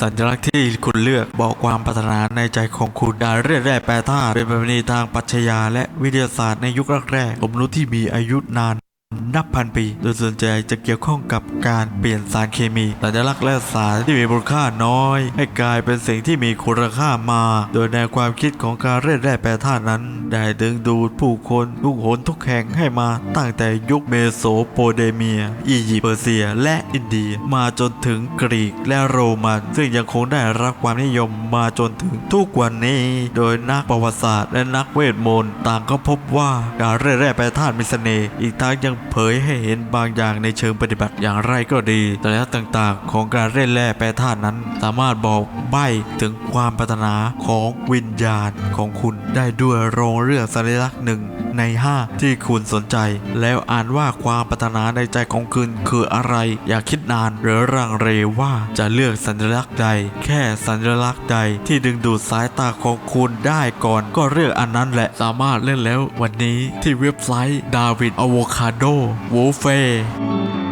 สัญลักษณ์ที่คุณเลือกบอกความปรารถนาในใจของคุณดาเรียแร่แปรธาตุเป็นประเพณีทางปรัชญาและวิทยาศาสตร์ในยุคแรกๆสมรู้ที่มีอายุนาน นับพันปี โดยส่วนใหญ่จะเกี่ยวข้องกับการเปลี่ยนสารเคมีสัญลักษณ์และสารที่มีมูลค่าน้อย ให้กลายเป็นสิ่งที่มีคุณค่ามา โดยแนวความคิดของการเรียกแร่แปรธาตุนั้น ได้ดึงดูดผู้คนทุกหนทุกแห่งให้มาตั้งแต่ยุคเมโสโปเตเมีย อียิปต์เปอร์เซีย และอินเดีย มาจนถึงกรีกและโรมัน ซึ่งยังคงได้รับความนิยมมาจนถึงทุกวันนี้ โดยนักประวัติศาสตร์และนักเวทมนต์ต่างก็พบว่าการเรียกแร่แปรธาตุมีเสน่ห์อีกทั้งยังเผยให้เห็นบางอย่างในเชิงปฏิบัติอย่างไรก็ดี แต่ละต่างๆ ของการเล่นแร่แปรธาตุนั้น สามารถบอกใบ้ถึงความปรารถนาของวิญญาณของคุณได้ด้วยโรงเรื่องสัญลักษณ์หนึ่งใน 5 ที่คุณสนใจ แล้วอ่านว่าความปรารถนาในใจของคุณคืออะไร อย่าคิดนานหรือรังเลว่าจะเลือกสัญลักษณ์ใด แค่สัญลักษณ์ใดที่ดึงดูดสายตาของคุณได้ก่อนก็เลือกอันนั้นแหละสามารถเล่นแล้ววันนี้ที่เว็บไซต์ดาวิ